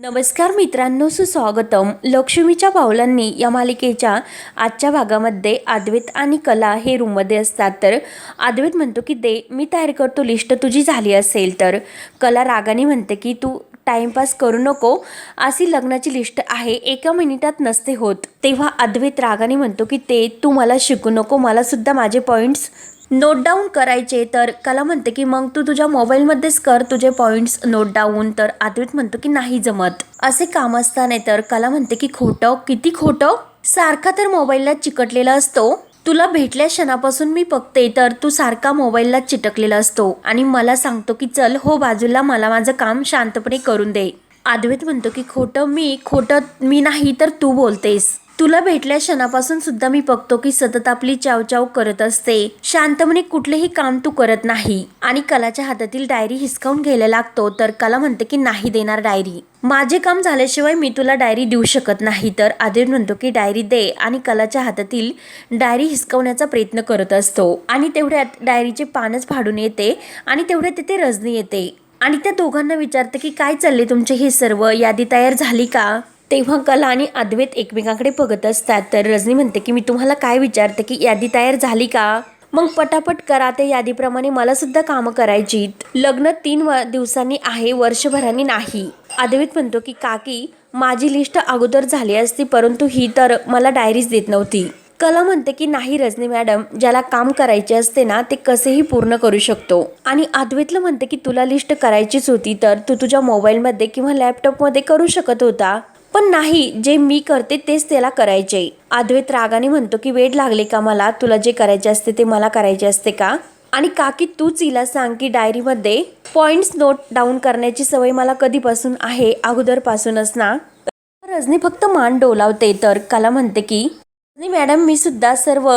नमस्कार मित्रांनो सुस्वागतम. लक्ष्मीच्या पावलांनी या मालिकेच्या आजच्या भागामध्ये अद्वैत आणि कला हे रूममध्ये असतात. तर अद्वैत म्हणतो की दे मी तयार करतो लिस्ट तुझी झाली असेल तर. कला रागाने म्हणते की तू टाईमपास करू नको. अशी लग्नाची लिस्ट आहे एका मिनिटात नसते होत. तेव्हा अद्वैत रागाने म्हणतो की ते तू मला शिकू नको मलासुद्धा माझे पॉईंट्स नोट डाऊन करायचे तर कला म्हणते की मग तू तुझ्या मोबाईलमध्येच कर तुझे पॉईंट्स नोट डाऊन तर अद्वैत म्हणतो की नाही जमत. असे काम असताना तर कला म्हणते की खोटं? किती खोटं? सारखा तर मोबाईलला चिकटलेला असतो. तुला भेटल्या क्षणापासून मी बघते तर तू सारखा मोबाईलला चिटकलेला असतो. आणि मला सांगतो की चल हो बाजूला मला माझं काम शांतपणे करून दे. अद्वैत म्हणतो की खोटं मी खोटं मी नाही तर तू बोलतेस. तुला भेटल्या क्षणापासून सुद्धा मी बघतो की सतत आपली चावचाव करत असते. शांतपणे कुठलेही काम तू करत नाही. आणि कलाच्या हातातील डायरी हिसकावून घ्यायला लागतो तर कला म्हणते की नाही देणार डायरी. माझे काम झाल्याशिवाय मी तुला डायरी देऊ शकत नाही तर आदिर म्हणतो की डायरी दे आणि कलाच्या हातातील डायरी हिसकवण्याचा प्रयत्न करत असतो. आणि तेवढ्यात डायरीचे पानच फाडून येते आणि तेवढ्यात तिथे रजनी येते. आणि त्या दोघांना विचारते की काय चालले तुमचे हे सर्व? यादी तयार झाली का? तेव्हा कला आणि अद्वैत एकमेकांकडे बघत असतात. तर रजनी म्हणते की मी तुम्हाला काय विचारते की यादी तयार झाली का? मग पटापट करा. त्या यादीप्रमाणे मला सुद्धा कामं करायची लग्न तीन व दिवसांनी आहे वर्षभरांनी नाही. अद्वैत म्हणतो की काकी माझी लिस्ट अगोदर झाली असती परंतु ही तर मला डायरीज देत नव्हती. कला म्हणते की नाही रजनी मॅडम ज्याला काम करायचे असते ना ते कसेही पूर्ण करू शकतो. आणि अद्वैतला म्हणते की तुला लिस्ट करायचीच होती तर तू तुझ्या मोबाईलमध्ये किंवा लॅपटॉपमध्ये करू शकत होता. पण नाही जे मी करते तेच त्याला करायचे. अद्वैत रागाने म्हणतो की वेळ लागले का मला? तुला जे करायचे असते ते मला करायचे असते का? आणि काकी तूच हिला सांग की डायरीमध्ये पॉईंट्स नोट डाऊन करण्याची सवय मला कधीपासून आहे? अगोदरपासूनच ना? रजनी फक्त मान डोलावते. तर कला म्हणते की रजनी मॅडम मी सुद्धा सर्व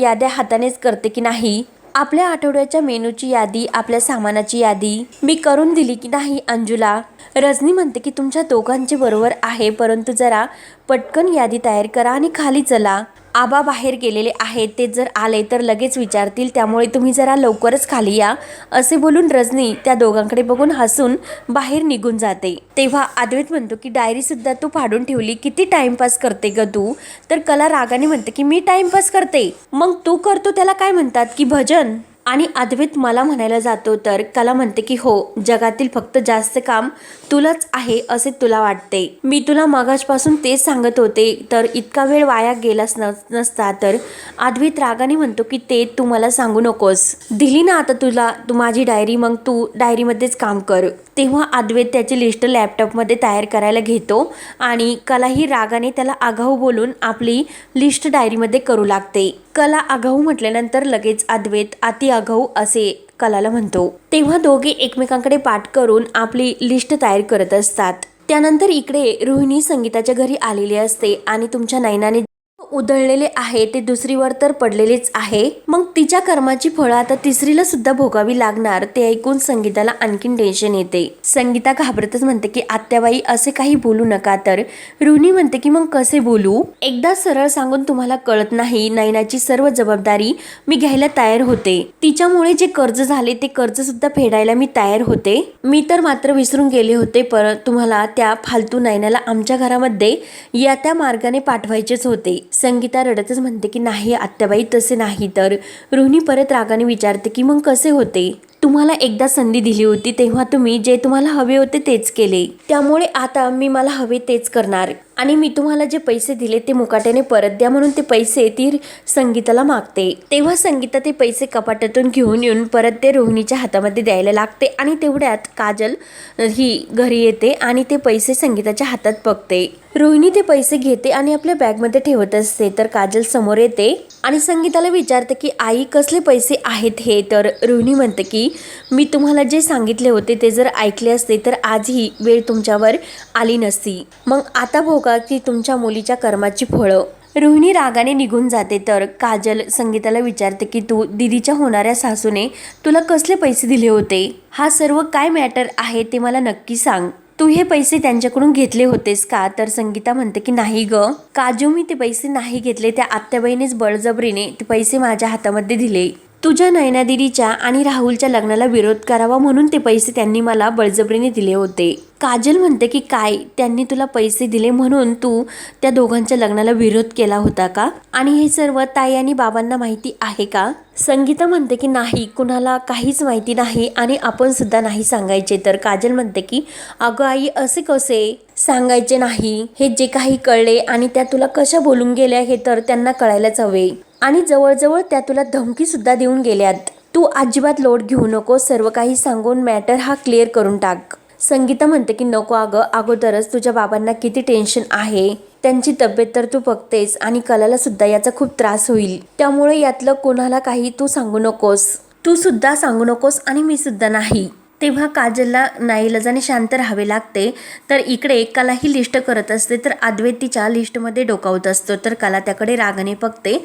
याद्या हातानेच करते की नाही? आपल्या आठवड्याच्या मेनूची यादी आपल्या सामानाची यादी. मी करून दिली की नाही अंजुला? रजनी म्हणते की तुमच्या दोघांचे बरोबर आहे परंतु जरा पटकन यादी तयार करा आणि खाली चला. आबा बाहेर गेलेले आहेत ते जर आले तर लगेच विचारतील त्यामुळे तुम्ही जरा लवकरच खाली या असे बोलून रजनी त्या दोघांकडे बघून हसून बाहेर निघून जाते. तेव्हा अद्वैत म्हणतो की डायरीसुद्धा तू फाडून ठेवली किती टाइमपास करते ग तू? तर कला रागाने म्हणते की मी टाइमपास करते. मग तू करतो त्याला काय म्हणतात की भजन? आणि अद्वैत मला म्हणायला जातो तर कला म्हणते की हो जगातील फक्त जास्त काम तुलाच आहे असे तुला वाटते. मी तुला मगाजपासून तेच सांगत होते तर इतका वेळ वाया गेलाच नसता तर अद्वैत रागाने म्हणतो की ते तू मला सांगू नकोस. दिली ना आता तुला तू माझी डायरी मग तू डायरीमध्येच काम कर. तेव्हा अद्वैत त्याची लिस्ट लॅपटॉपमध्ये तयार करायला घेतो आणि कलाही रागाने त्याला आगाऊ बोलून आपली लिस्ट डायरीमध्ये करू लागते. कला आगाऊ म्हटल्यानंतर लगेच अद्वैत अति आगाऊ असे कलाला म्हणतो. तेव्हा दोघे एकमेकांकडे पाठ करून आपली लिस्ट तयार करत असतात. त्यानंतर इकडे रोहिणी संगीताच्या घरी आलेली असते आणि तुमच्या नैनाने उधळलेले आहे ते दुसरीवर तर पडलेलेच आहे. मग तिच्या कर्माची फळं आता तिसरीला सुद्धा भोगावी लागणार ते ऐकून संगीताला आणखीन टेन्शन येते. संगीता घाबरतच म्हणते की आत्याबाई असे काही बोलू नका तर. रुनी म्हणते की मग कसे बोलू? एकदा सरळ सांगून तुम्हाला कळत नाही नयनाची सर्व जबाबदारी मी घ्यायला तयार होते. तिच्यामुळे जे कर्ज झाले ते कर्ज सुद्धा फेडायला मी तयार होते. मी तर मात्र विसरून गेले होते पर तुम्हाला त्या फालतू नयनाला आमच्या घरामध्ये या त्या मार्गाने पाठवायचेच होते. संगीता रडतच म्हणते की नाही आत्याबाई तसे नाही. तर रोहिणी परत रागाने विचारते की मग कसे होते? तुम्हाला एकदा संधी दिली होती तेव्हा तुम्ही जे तुम्हाला हवे होते तेच केले. त्यामुळे आता मी मला हवे तेच करणार. आणि मी तुम्हाला जे पैसे दिले ते मुकाट्याने परत द्या म्हणून ते पैसे ती संगीताला मागते. तेव्हा संगीता ते पैसे कपाटातून घेऊन येऊन परत ते रोहिणीच्या हातामध्ये द्यायला लागते आणि तेवढ्यात काजल ही घरी येते आणि ते पैसे संगीताच्या हातात बघते. रोहिणी ते पैसे घेते आणि आपल्या बॅगमध्ये ठेवत असते तर काजल समोर येते आणि संगीताला विचारते की आई कसले पैसे आहेत हे? तर रोहिणी म्हणते की मी तुम्हाला जे सांगितले होते ते जर ऐकले असते तर आजही वेळ तुमच्यावर आली नसती. मग आता भोग का की तुमच्या मुलीच्या कर्माची फळं? रोहिणी रागाने निघून जाते तर काजल संगीताला विचारते की तू दिदीच्या होणाऱ्या सासूने तुला कसले पैसे दिले होते? हा सर्व काय मॅटर आहे ते मला नक्की सांग. तू हे पैसे त्यांच्याकडून घेतले होतेस का? तर संगीता म्हणते की नाही ग. काजू मी ते पैसे नाही घेतले. त्या आत्याबाईनेच बळजबरीने ते पैसे माझ्या हातामध्ये दिले. तुझ्या नयनादिरीच्या आणि राहुलच्या लग्नाला विरोध करावा म्हणून ते पैसे त्यांनी मला बळजबरीने दिले होते. काजल म्हणते की काय त्यांनी तुला पैसे दिले म्हणून तू त्या दोघांच्या लग्नाला विरोध केला होता का? आणि हे सर्व ताई आणि बाबांना माहिती आहे का? संगीता म्हणते की नाही कुणाला काहीच माहिती नाही आणि आपण सुद्धा नाही सांगायचे. तर काजल म्हणते की अगं आई असे कसे? सांगायचे नाही. हे जे काही कळले आणि त्या तुला कशा बोलून गेल्या हे तर त्यांना कळायलाच हवे. आणि जवळजवळ त्या तुला धमकीसुद्धा देऊन गेल्यात. तू अजिबात लोड घेऊ नको सर्व काही सांगून मॅटर हा क्लिअर करून टाक. संगीता म्हणते की नको अगं अगोदरच तुझ्या बाबांना किती टेन्शन आहे. त्यांची तब्येत तर तू बघतेस आणि कलाला सुद्धा याचा खूप त्रास होईल. त्यामुळे यातलं कोणाला काही तू सांगू नकोस. तू सुद्धा सांगू नकोस आणि मी सुद्धा नाही. तेव्हा काजलला नाईलाजाने शांत राहावे लागते. तर इकडे कला ही लिस्ट करत असते तर अद्वैत तिच्या लिस्टमध्ये डोकावत असतो. तर कला त्याकडे रागाने पकते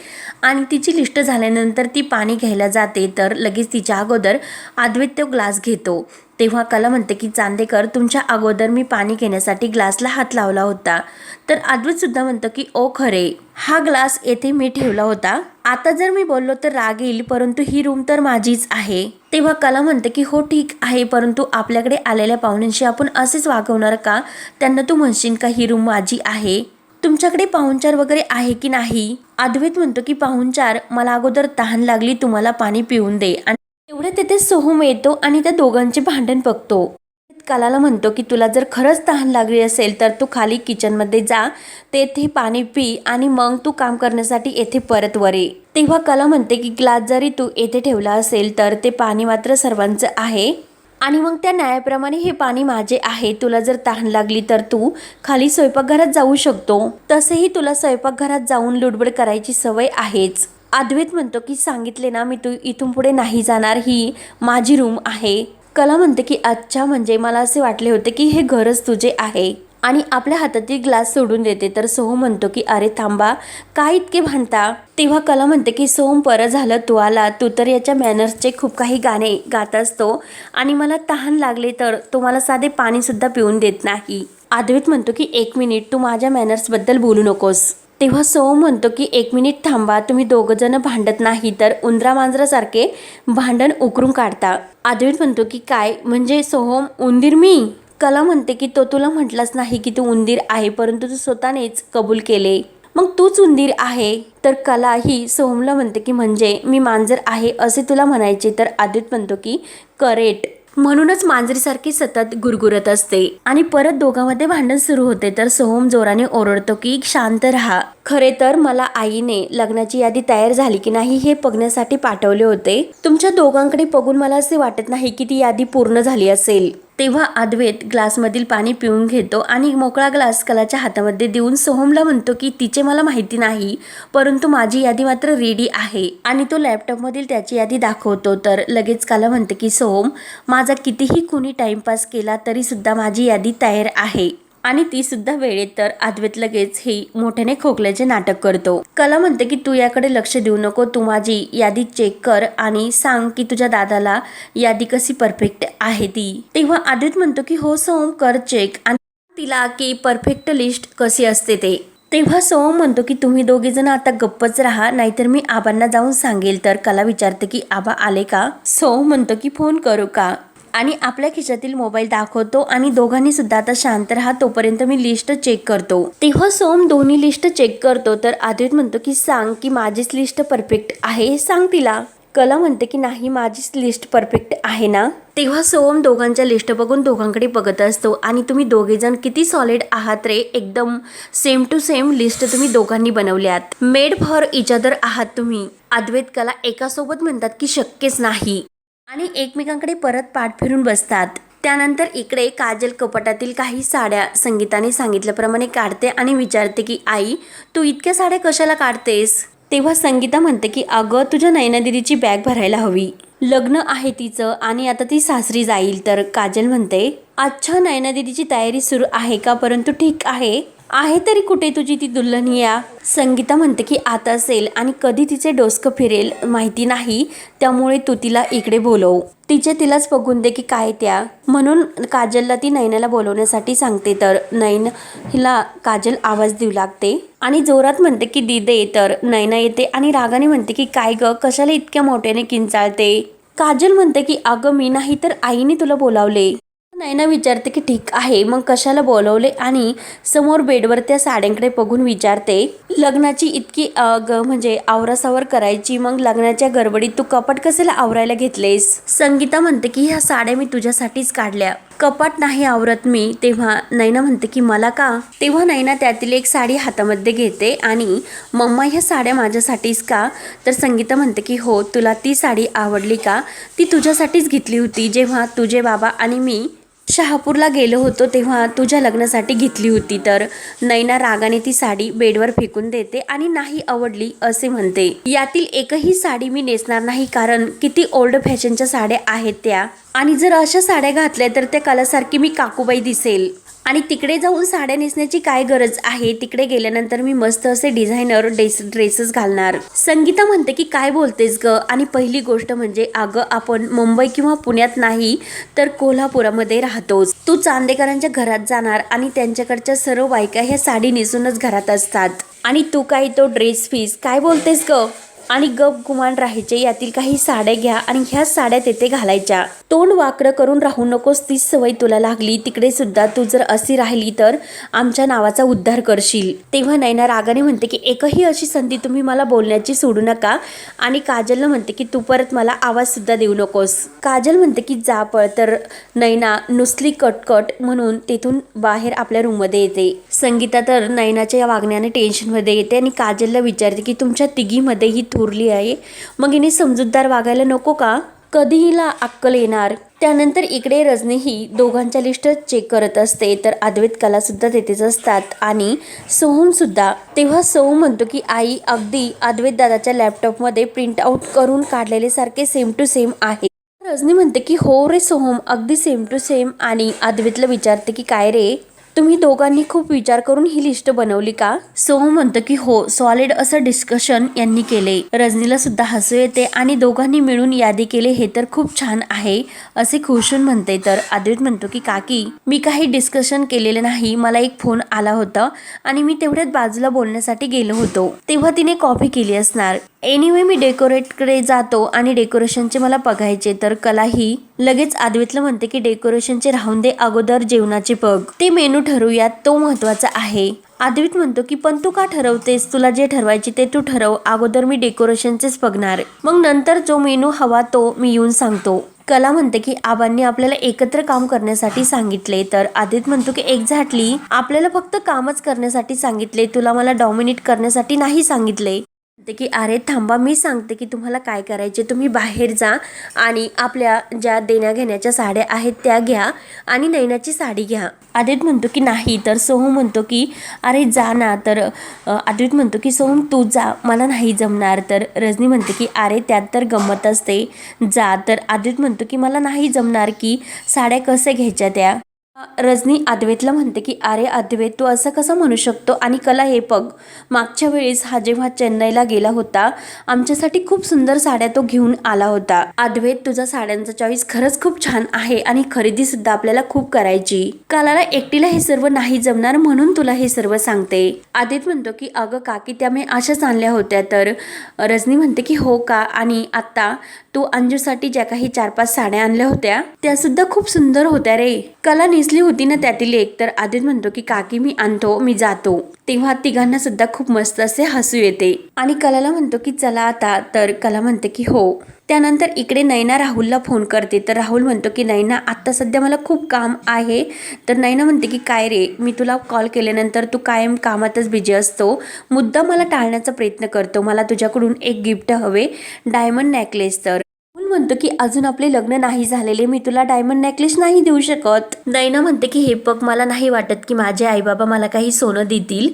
आणि तिची लिस्ट झाल्यानंतर ती पाणी घ्यायला जाते. तर लगेच तिच्या अगोदर अद्वैत तो ग्लास घेतो. तेव्हा कला म्हणते की चांदेकर तुमच्या अगोदर मी पाणी घेण्यासाठी ग्लासला हात लावला होता. तर अद्वैतसुद्धा म्हणतो की ओ खरे हा ग्लास येथे मी ठेवला होता. आता जर मी बोललो तर राग येईल परंतु ही रूम तर माझीच आहे. तेव्हा कला म्हणते की हो ठीक आहे परंतु आपल्याकडे आलेल्या पाहुण्यांशी आपण असेच वागवणार का? त्यांना तू म्हणशील का ही रूम माझी आहे? तुमच्याकडे पाहुणचार वगैरे आहे की नाही? अद्वैत म्हणतो की पाहुणचार मला अगोदर तहान लागली तुम्हाला पाणी पिऊन दे. आणि एवढं तिथे सोहम येतो आणि त्या दोघांचे भांडण बघतो. कलाला म्हणतो की तुला जर खरंच तहान लागली असेल तर तू खाली किचनमध्ये जा. तेथे पाणी पी आणि मग तू काम करण्यासाठी येथे परत वर. ये तेव्हा कला म्हणते की ग्लास जरी तू येथे ठेवला असेल तर ते पाणी मात्र सर्वांचं आहे. आणि मग त्या न्यायाप्रमाणे हे पाणी माझे आहे. तुला जर तहान लागली तर तू खाली स्वयंपाकघरात जाऊ शकतो. तसेही तुला स्वयंपाकघरात जाऊन लुडबड करायची सवय आहेच. अद्वैत म्हणतो की सांगितले ना मी तू इथून पुढे नाही जाणार ही माझी रूम आहे. कला म्हणते की अच्छा म्हणजे मला असे वाटले होते की हे घरच तुझे आहे. आणि आपल्या हातातील ग्लास सोडून देते तर सोहम म्हणतो की अरे थांबा काय इतके भांडता? तेव्हा कला म्हणते की सोहम परत झालं तू आला तू तर याच्या मॅनर्सचे खूप काही गाणे गात असतो. आणि मला तहान लागले तर तो मला साधे पाणीसुद्धा पिऊन देत नाही. अद्वैत म्हणतो की एक मिनिट तू माझ्या मॅनर्सबद्दल बोलू नकोस. तेव्हा सोहम म्हणतो की एक मिनिट थांबा तुम्ही दोघंजणं भांडत नाही तर उंदरा मांजरासारखे भांडण उकरून काढता. आदवीत म्हणतो की काय? म्हणजे सोहम उंदीर मी? कला म्हणते की तो तुला म्हटलाच नाही की तू उंदीर आहे परंतु तू स्वतःनेच कबूल केले. मग तूच उंदीर आहे? तर कला ही सोहमला म्हणते की म्हणजे मी मांजर आहे असे तुला म्हणायचे. तर आदित म्हणतो की करेट. म्हणूनच मांजरीसारखी सतत गुरगुरत असते. आणि परत दोघांमध्ये भांडण सुरू होते तर सोहम जोराने ओरडतो की शांत राहा. खरे तर मला आईने लग्नाची यादी तयार झाली की नाही हे बघण्यासाठी पाठवले होते. तुमच्या दोघांकडे बघून मला असे वाटत नाही की ती यादी पूर्ण झाली असेल. तेव्हा अद्वैत ग्लासमधील पाणी पिऊन घेतो आणि मोकळा ग्लास कलाच्या हातामध्ये देऊन सोहमला म्हणतो की तिचे मला माहिती नाही परंतु माझी यादी मात्र रेडी आहे. आणि तो लॅपटॉपमधील त्याची यादी दाखवतो. तर लगेच कला म्हणते की सोहम माझा कितीही कुणी टाइमपास केला तरीसुद्धा माझी यादी तयार आहे. आणि ती सुद्धा वेळेत तर अद्वैत लगेच ही मोठ्याने खोकल्याचे नाटक करतो. कला म्हणते की तू याकडे लक्ष देऊ नको तू माझी यादी चेक कर आणि सांग की तुझ्या दादाला यादी कशी परफेक्ट आहे ती. तेव्हा अद्वैत म्हणतो की हो सोम कर चेक आणि तिला की परफेक्ट लिस्ट कशी असते ते. तेव्हा सोम म्हणतो की तुम्ही दोघे जण आता गप्पच राहा नाहीतर मी आबांना जाऊन सांगेल. तर कला विचारते की आबा आले का? सोम म्हणतो की फोन करू का? आणि आपल्या खिशातील मोबाईल दाखवतो आणि दोघांनी सुद्धा आता शांत राहा तोपर्यंत मी लिस्ट चेक करतो. तेव्हा सोम दोन्ही लिस्ट चेक करतो तर आदित म्हणतो की सांग की माझीच लिस्ट परफेक्ट आहे. सांग तिला. कला म्हणते की नाही माझीच लिस्ट परफेक्ट आहे ना? तेव्हा सोम दोघांच्या लिस्ट बघून दोघांकडे बघत असतो आणि तुम्ही दोघेजण किती सॉलिड आहात रे? एकदम सेम टू सेम लिस्ट तुम्ही दोघांनी बनवल्यात. मेड फॉर इच अदर आहात तुम्ही. अद्वैत कला एकासोबत म्हणतात की शक्यच नाही. आणि एकमेकांकडे परत पाठ फिरून बसतात. त्यानंतर इकडे काजल कपाटातील काही साड्या संगीताने सांगितल्याप्रमाणे काढते आणि विचारते की आई तू इतक्या साड्या कशाला काढतेस? तेव्हा संगीता म्हणते की अगं तुझ्या नयना दिदीची बॅग भरायला हवी. लग्न आहे तिचं आणि आता ती सासरी जाईल. तर काजल म्हणते अच्छा नयना दिदीची तयारी सुरू आहे का? परंतु ठीक आहे. आहे तरी कुठे तुझी ती दुल्हनिया संगीता म्हणते की आता असेल आणि कधी तिचे डोसकं फिरेल माहिती नाही त्यामुळे तू तिला इकडे बोलव. तिचे तिलाच बघून दे की काय त्या. म्हणून काजलला ती नैनाला बोलवण्यासाठी सांगते तर नैन हिला काजल आवाज देऊ लागते. आणि जोरात म्हणते की दिदे तर नैना येते आणि रागाने म्हणते की काय ग कशाला इतक्या मोठ्याने किंचाळते? काजल म्हणते की अगं मी नाही तर आईने तुला बोलावले. नयना विचारते की ठीक आहे मग कशाला बोलवले? आणि समोर बेडवर त्या साड्यांकडे बघून विचारते लग्नाची इतकी अ, म्हणजे आवरासावर करायची मग लग्नाच्या गडबडीत तू कपाट कशाला आवरायला घेतलेस? संगीता म्हणते की ह्या साड्या मी तुझ्यासाठीच काढल्या. कपाट नाही आवरत मी. तेव्हा नैना म्हणते की मला का? तेव्हा नैना त्यातील एक साडी हातामध्ये घेते आणि मम्मा ह्या साड्या माझ्यासाठीच का? तर संगीता म्हणते की हो तुला ती साडी आवडली का? ती तुझ्यासाठीच घेतली होती जेव्हा तुझे बाबा आणि मी शहापूरला गेलो होतो तेव्हा तुझ्या लग्नासाठी घेतली होती तर नैना रागाने ती साडी बेडवर फेकून देते आणि नाही आवडली असे म्हणते. यातील एकही साडी मी नेसणार नाही कारण किती ओल्ड फॅशनच्या साड्या आहेत त्या. आणि जर अशा साड्या घातल्या तर त्या कलासारखी मी काकूबाई दिसेल. आणि तिकडे जाऊन साड्या नेसण्याची काय गरज आहे? तिकडे गेल्यानंतर मी मस्त असे डिझायनर ड्रेस ड्रेसेस घालणार. संगीता म्हणते की काय बोलतेस ग? आणि पहिली गोष्ट म्हणजे अगं आपण मुंबई किंवा पुण्यात नाही तर कोल्हापुरामध्ये राहतोच तू चांदेकरांच्या घरात जाणार आणि त्यांच्याकडच्या सर्व बायका ह्या साडी नेसूनच घरात असतात. आणि तू काही तो ड्रेस फीस काय बोलतेस ग? आणि गप गुमान राहायचे. यातील काही साड्या घ्या आणि ह्या साड्या तेथे घालायच्या. तोंड वाकडं करून राहू नकोस तीच सवय तुला लागली. तिकडे सुद्धा तू जर अशी राहिली तर आमच्या नावाचा उद्धार करशील. तेव्हा नैना रागाने म्हणते की एकही अशी संधी तुम्ही मला बोलण्याची सोडू नका. आणि काजलनं म्हणते की तू परत मला आवाज सुद्धा देऊ नकोस. काजल म्हणते की जा पळ. तर नैना नुसली कटकट म्हणून तेथून बाहेर आपल्या रूममध्ये येते. संगीता तर नैनाच्या या वागण्याने टेन्शनमध्ये येते आणि काजलला विचारते की तुमच्या तिघीमध्ये ही पुरली आहे. मग हिने समजूतदार वागायला नको का? कधी हिला अक्कल येणार. त्यानंतर इकडे रजनी ही दोघांच्या लिस्ट चेक करत असते. तर अद्वैत कला सुद्धा तेथेच असतात. आणि सोहम सुद्धा. तेव्हा सोहम म्हणतो की आई अगदी अद्वैत दादाच्या लॅपटॉपमध्ये प्रिंट आउट करून काढलेले सारखे सेम टू सेम आहे. रजनी म्हणते की हो रे सोहम अगदी सेम टू सेम आणि अद्वैतला विचारते की काय रे? तुम्ही दोघांनी खूप विचार करून ही लिस्ट बनवली का? सोहम म्हणतो की हो सॉलिड असं डिस्कशन यांनी केले. रजनीला सुद्धा हसू येते आणि दोघांनी मिळून यादी केले हे तर खूप छान आहे असे खुशून म्हणते. तर अद्वैत म्हणतो की काकी मी काही डिस्कशन केलेले नाही मला एक फोन आला होता आणि मी तेवढ्यात बाजूला बोलण्यासाठी गेलो होतो. तेव्हा तिने कॉपी केली असणार. एनिवे मी डेकोरेटकडे जातो आणि डेकोरेशनचे मला बघायचे तर कला ही लगेच आदवीतलं म्हणते की डेकोरेशनचे राहून दे अगोदर जेवणाचे बघ. ते मेनू ठरवूयात तो महत्त्वाचा आहे. आदवीत म्हणतो की पण तू का ठरवतेस? तुला जे ठरवायचे ते तू ठरव. अगोदर मी डेकोरेशनचेच बघणार. मग नंतर जो मेनू हवा तो मी येऊन सांगतो. कला म्हणते की आबांनी आपल्याला एकत्र काम करण्यासाठी सांगितले. तर आदित म्हणतो की एक्झॅक्टली आपल्याला फक्त कामच करण्यासाठी सांगितले. तुला मला डॉमिनेट करण्यासाठी नाही सांगितले. म्हणते की अरे थांबा मी सांगते की तुम्हाला काय करायचे तुम्ही बाहेर जा आणि आपल्या ज्या देण्या घेण्याच्या साड्या आहेत त्या घ्या आणि नैनाची साडी घ्या. आदित म्हणतो की नाही. तर सोहम म्हणतो की अरे जा ना. तर आदित म्हणतो की सोहम तू जा. मला नाही जमणार. तर रजनी म्हणते की अरे त्यात तर गंमत असते. जा. तर आदित म्हणतो की मला नाही जमणार की साड्या कसे घ्यायच्या त्या? रजनी अद्वैतला म्हणते की अरे अद्वैत तू असं कसं म्हणू शकतो? आणि कला हे बघ. मागच्या वेळेस हा जेव्हा चेन्नईला गेला होता आमच्यासाठी खूप सुंदर साड्या तो घेऊन आला होता. अद्वैत तुझा साड्यांचा चॉईस खरंच खूप छान आहे आणि खरेदी सुद्धा आपल्याला खूप करायची. कलाला एकटीला हे सर्व नाही जमणार म्हणून तुला हे सर्व सांगते. आदित म्हणतो की अगं काकी त्या मी अशाच आणल्या होत्या तर. रजनी म्हणते की हो का? आणि आता तू अंजूसाठी ज्या काही चार पाच साड्या आणल्या होत्या त्या सुद्धा खूप सुंदर होत्या रे. कला नेसली होती ना त्यातील एक तर आदित म्हणतो की काकी मी आणतो मी जातो. तेव्हा तिघांना सुद्धा खूप मस्त असे हसू येते. आणि कलाला म्हणतो की चला आता. तर कला म्हणते की हो. त्यानंतर इकडे नैना राहुलला फोन करते. तर राहुल म्हणतो की नैना आत्ता सध्या मला खूप काम आहे. तर नैना म्हणते की काय रे मी तुला कॉल केल्यानंतर तू कायम कामातच बिझी असतो. मुद्दा मला टाळण्याचा प्रयत्न करतो. मला तुझ्याकडून एक गिफ्ट हवे डायमंड नेकलेस तर. म्हणतो की अजून आपले लग्न नाही झालेले मी तुला डायमंड नेकलेस नाही देऊ शकत. नैना म्हणते की हे बघ मला नाही वाटत की माझे आई बाबा मला काही सोनं देतील.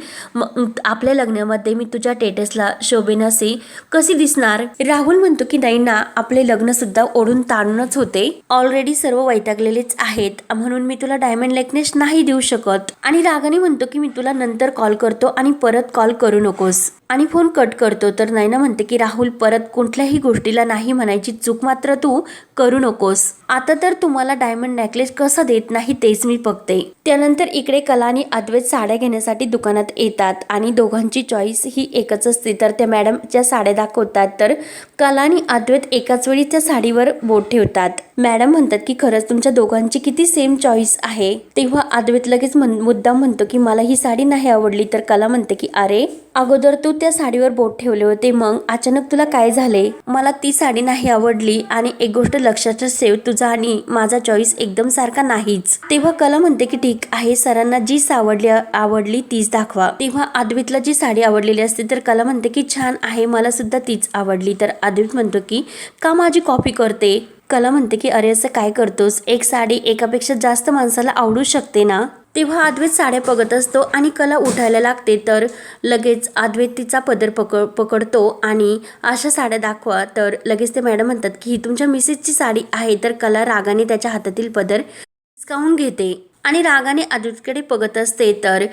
आपल्या लग्नामध्ये मी तुझ्या टेटसला शोभेनासे कशी दिसणार? राहुल म्हणतो की नैना आपले लग्न सुद्धा ओढून ताणूनच होते. ऑलरेडी सर्व वैतागलेलेच आहेत. म्हणून मी तुला डायमंड नेकलेस नाही देऊ शकत. आणि रागाने म्हणतो की मी तुला नंतर कॉल करतो आणि परत कॉल करू नकोस. आणि फोन कट करतो. तर नैना म्हणते की राहुल परत कुठल्याही गोष्टीला नाही म्हणायची चूक मात्र तू करू नकोस. आता तर तुम्हाला डायमंड नेकलेस कसं देत नाही तेच मी बघते. त्यानंतर इकडे कला आणि अद्वैत साड्या घेण्यासाठी दुकानात येतात आणि दोघांची चॉईस ही एकच असते. तर त्या मॅडमच्या साड्या दाखवतात. तर कला आणि अद्वैत एकाच वेळी त्या साडीवर बोट ठेवतात. मॅडम म्हणतात की खरंच तुमच्या दोघांची किती सेम चॉईस आहे. तेव्हा अद्वैत लगेच म्हण मुद्दाम म्हणतो की मला ही साडी नाही आवडली. तर कला म्हणते की अरे अगोदर तू त्या साडीवर बोट ठेवले होते मग अचानक तुला काय झाले? मला ती साडी नाही आवडली आणि एक गोष्ट लक्षात सेव तुझा आणि माझा चॉईस एकदम सारखा नाहीच. तेव्हा कला म्हणते की ठीक आहे सरांना जी आवडली आवडली तीच दाखवा. तेव्हा अद्वैतला जी साडी आवडलेली असते तर कला म्हणते की छान आहे मला सुद्धा तीच आवडली. तर अद्वैत म्हणतो की का माझी कॉपी करते? कला म्हणते की अरे असं काय करतोस? एक साडी एकापेक्षा जास्त माणसाला आवडू शकते ना? तेव्हा अद्वैत साड्या बघत असतो आणि कला उठायला लागते. तर लगेच अद्वैत तिचा पदर पकड पकडतो आणि अशा साड्या दाखवा. तर लगेच ते मॅडम म्हणतात की ही तुमच्या मिसेसची साडी आहे. तर कला रागाने त्याच्या हातातील पदर हिसकावून घेते आणि रागाने अद्वैतकडे बघत असते. तर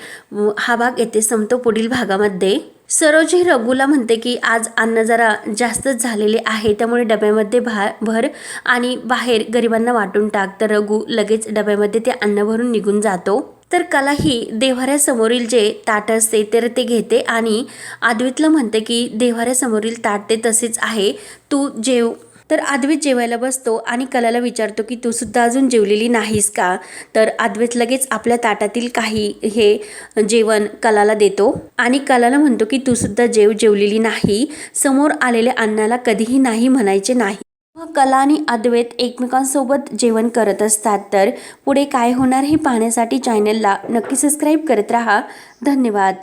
हा भाग येथे संपतो पुढील भागामध्ये. सरोज ही रघुला म्हणते की आज अन्न जरा जास्तच झालेले आहे त्यामुळे डब्यामध्ये भा भर आणि बाहेर गरिबांना वाटून टाक. तर रघु लगेच डब्यामध्ये ते अन्न भरून निघून जातो. तर कला ही देव्हाऱ्यासमोरील जे ताट असते तर ते घेते आणि अद्वैतला म्हणते की देव्हाऱ्यासमोरील ताट ते तसेच आहे. तू जेव. तर अद्वैत जेवायला बसतो आणि कलाला विचारतो की तू सुद्धा अजून जेवलेली नाहीस का? तर अद्वैत लगेच आपल्या ताटातील काही हे जेवण कलाला देतो आणि कलाला म्हणतो की तू सुद्धा जेव जेवलेली नाही. समोर आलेल्या अन्नाला कधीही नाही म्हणायचे नाही. कला आणि अद्वैत एकमेकांसोबत जेवण करत असतात. तर पुढे काय होणार हे पाहण्यासाठी चॅनलला नक्की सबस्क्राईब करत राहा. धन्यवाद.